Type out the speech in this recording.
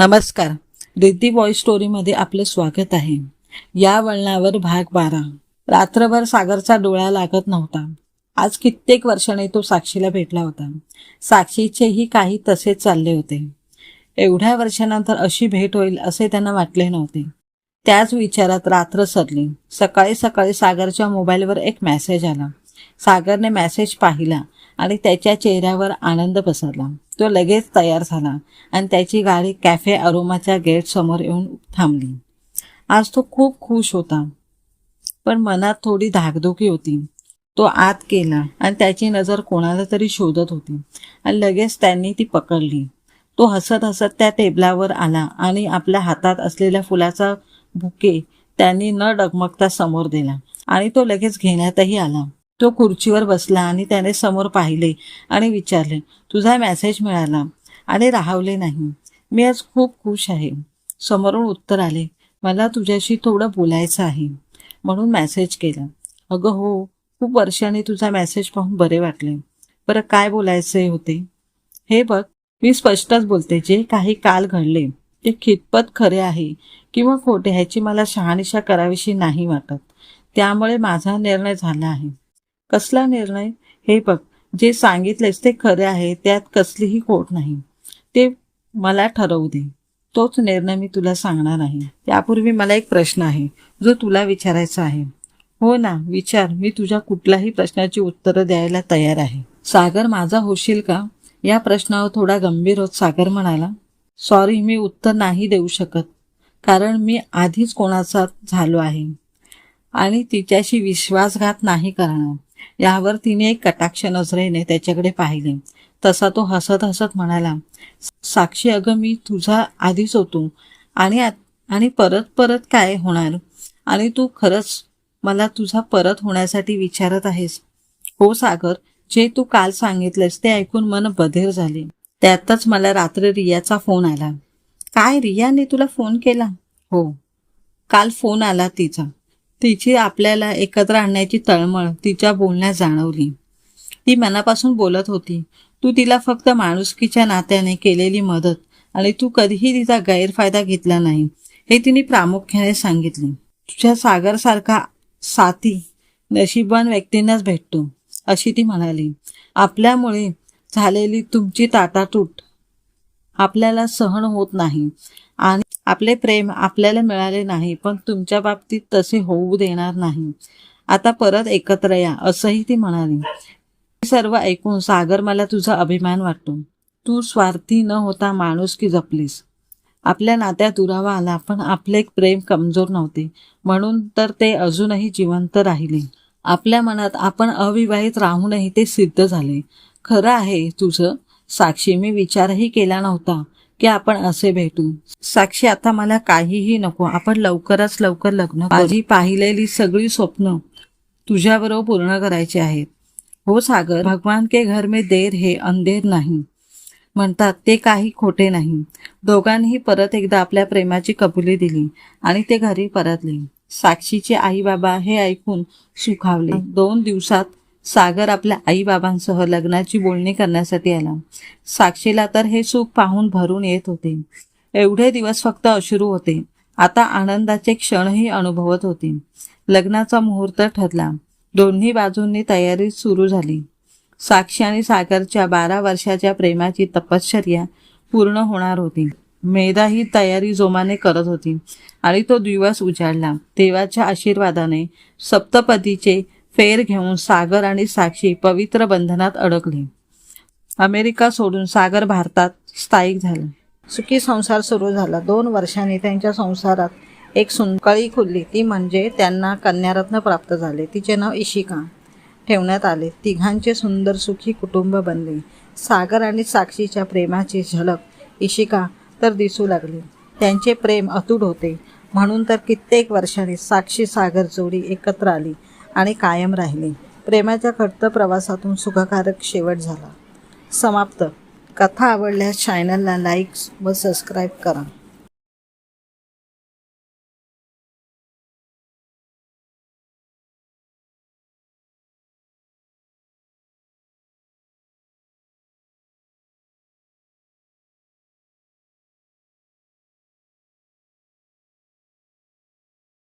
नमस्कार. रिद्धी बॉय स्टोरीमध्ये आपलं स्वागत आहे. या वळणावर भाग बारा. रात्रभर सागरचा डोळा लागत नव्हता. आज कित्येक वर्षाने तो साक्षीला भेटला होता. साक्षीचेही काही तसेच चालले होते. एवढ्या वर्षानंतर अशी भेट होईल असे त्यांना वाटले नव्हते. त्याच विचारात रात्र सरली सकाळी सकाळी सागरच्या मोबाईलवर एक मेसेज आला. सागरने मेसेज पाहिला. आणि त्याच्या चेहऱ्यावर आनंद पसरला. तो लगेच तयार झाला आणि त्याची गाडी कॅफे अरोमाच्या गेट समोर येऊन थांबली. आज तो खूप खुश होता पण मनात थोडी धाकधुकी होती. तो आत केला आणि त्याची नजर कोणाला तरी शोधत होती आणि लगेच त्यांनी ती पकडली. तो हसत हसत त्या टेबलावर आला आणि आपल्या हातात असलेल्या फुलाचा बुके त्यांनी न डगमगता समोर दिला आणि तो लगेच घेण्यातही आला. तो खुर्चीवर बसला आणि त्याने समोर पाहिले आणि विचारले तुझा मेसेज मिळाला. आणि राहवले नाही. मी आज खूप खुश आहे. समोरून उत्तर आले मला तुझ्याशी थोडं बोलायचं आहे. म्हणून मॅसेज केला अगं हो खूप वर्षांनी तुझा मेसेज पाहून बरे वाटले. बरं काय बोलायचे होते? हे बघ मी स्पष्टच बोलते. जे काही काल घडले ते कितपत खरे आहे किंवा खोटे ह्याची मला शहानिशा करावीशी नाही वाटत. त्यामुळे माझा निर्णय झाला आहे. कसला निर्णय? हे बघ जे सांगितलेस ते खरे आहे त्यात कसलीही खोट नाही. ते मला ठरवू दे. तोच निर्णय मी तुला सांगणार आहे. त्यापूर्वी मला एक प्रश्न आहे जो तुला विचारायचा आहे. हो ना विचार. मी तुझ्या कुठल्याही प्रश्नाची उत्तरं द्यायला तयार आहे. सागर माझा होशील का? या प्रश्नावर थोडा गंभीर होत सागर म्हणाला. सॉरी मी उत्तर नाही देऊ शकत. कारण मी आधीच कोणाचा झालो आहे. आणि तिच्याशी विश्वासघात नाही करणार. यावर तिने एक कटाक्ष नजरेने त्याच्याकडे पाहिले. तसा तो हसत हसत म्हणाला साक्षी अगं मी तुझा आधीच होतो. आणि आणि परत परत काय होणार? आणि तू खरंच मला तुझा परत होण्यासाठी विचारत आहेस. हो सागर जे तू काल सांगितलेस ते ऐकून मन बधीर झाले. त्यातच मला रात्री रियाचा फोन आला. काय रियाने तुला फोन केला? हो. काल फोन आला तिचा. तिची आपल्याला एकत्र आणण्याची तळमळ तिच्या बोलण्यात जाणवली. ती मनापासून बोलत होती तू तिला फक्त माणुसकीच्या नात्याने केलेली मदत आणि तू कधीही तिचा गैरफायदा घेतला नाही हे तिने प्रामुख्याने सांगितले. तुझ्या सागरसारखा साथी नशीबवान व्यक्तींनाच भेटतो अशी ती म्हणाली. आपल्यामुळे झालेली तुमची ताटातूट आपल्याला सहन होत नाही आणि आपले प्रेम आपल्याला मिळाले नाही पण तुमच्या बाबतीत तसे होऊ देणार नाही. आता परत एकत्र या असंही ती म्हणाली. सर्व ऐकून सागर मला तुझा अभिमान वाटतो. तू स्वार्थी न होता माणूस की जपलीस. आपल्या नात्यात दुरावा आला पण आपले एक प्रेम कमजोर नव्हते. म्हणून तर ते अजूनही जिवंत राहिले. आपल्या मनात आपण अविवाहित राहूनही ते सिद्ध झाले. खरं आहे तुझं साक्षी मी विचारही केला नव्हता. की आपण असे भेटू. साक्षी आता मला काहीही नको. आपण लवकरच लवकर लग्न माझी पाहिलेली सगळी स्वप्न तुझ्याबरोबर पूर्ण करायची आहेत. हो सागर भगवान के घर में देर हे अंधेर नाही. म्हणतात ते काही खोटे नाही. दोघांनीही परत एकदा आपल्या प्रेमाची कबुली दिली आणि ते घरी परतले. साक्षीचे आई बाबा हे ऐकून सुखावले. दोन दिवसात सागर आपल्या आईबाबांसह लग्नाची बोलणी करण्यासाठी आला. साक्षीला तर हे सुख पाहून भरून येत होते. एवढे दिवस फक्त अश्रू होते. आता आनंदाचे क्षणही अनुभवत होते. लग्नाचा मुहूर्त ठरला. दोन्ही बाजूंनी तयारी सुरू झाली. साक्षी आणि सागरच्या बारा वर्षाच्या प्रेमाची तपश्चर्या पूर्ण होणार होती. मेधा ही तयारी जोमाने करत होती आणि तो दिवस उजाडला. देवाच्या आशीर्वादाने सप्तपदीचे फेर घेऊन सागर आणि साक्षी पवित्र बंधनात अडकली. अमेरिका सोडून सागर भारतात स्थायिक झाला. सुखी संसार सुरू झाला. दोन वर्षांनी त्यांच्या संसारात एक सुनकळी खुलली. ती म्हणजे त्यांना कन्यारत्न प्राप्त झाले. तिचे नाव इशिका ठेवण्यात आले. तिघांचे सुंदर सुखी कुटुंब बनले. सागर आणि साक्षीच्या प्रेमाची झलक इशिका तर दिसू लागली. त्यांचे प्रेम अतूट होते. म्हणून तर कित्येक वर्षांनी साक्षी सागर जोडी एकत्र आली. आणि कायम राहिले. प्रेमाच्या खट्ट प्रवासातून सुखकारक शेवट झाला. समाप्त. कथा आवडल्यास चॅनलला लाईक व सबस्क्राईब करा.